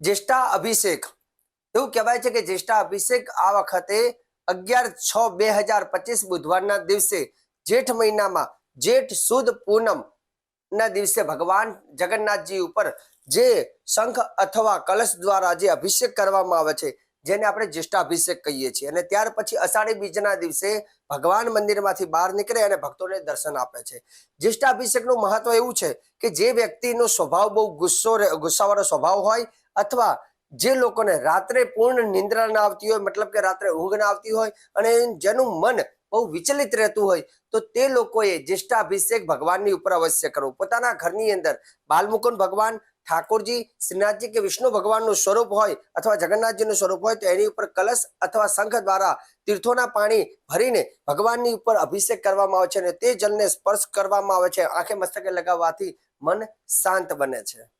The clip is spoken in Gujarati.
જ્યેષ્ઠા અભિષેક એવું કહેવાય છે કે જ્યેષ્ઠા અભિષેક આ વખતે અગિયાર છ બે હજાર પચીસ બુધવારના દિવસે જેઠ મહિનામાં જેઠ સુદ પૂનમ ના દિવસે ભગવાન જગન્નાથજી ઉપર જે શંખ અથવા કલશ દ્વારા જે અભિષેક કરવામાં આવે છે, જેને આપણે જ્યેષ્ઠાભિષેક કહીએ છીએ. અને ત્યાર પછી અષાઢી બીજના દિવસે ભગવાન મંદિરમાંથી બહાર નીકળે અને ભક્તોને દર્શન આપે છે. જ્યેષ્ઠાભિષેકનું મહત્વ એવું છે કે જે વ્યક્તિનો સ્વભાવ બહુ ગુસ્સો ગુસ્સાવાળો સ્વભાવ હોય અથવા જે લોકોને રાત્રે પૂર્ણ નિંદ્રા ના આવતી હોય, મતલબ કે રાત્રે ઊંઘ ના આવતી હોય અને જેનું મન બહુ વિચલિત રહેતું હોય, તો તે લોકોએ જ્યેષ્ઠાભિષેક ભગવાનની ઉપર અવશ્ય કરવો. પોતાના ઘરની અંદર બાલમુકુંદ ભગવાન, ઠાકોરજી, શ્રીનાથજી કે વિષ્ણુ ભગવાનનું સ્વરૂપ હોય અથવા જગન્નાથજીનું સ્વરૂપ હોય, તો એની ઉપર કલશ અથવા શંખ દ્વારા તીર્થોના પાણી ભરીને ભગવાનની ઉપર અભિષેક કરવામાં આવે છે અને તે જલને સ્પર્શ કરવામાં આવે છે. આંખે મસ્તકે લગાવવાથી મન શાંત બને છે.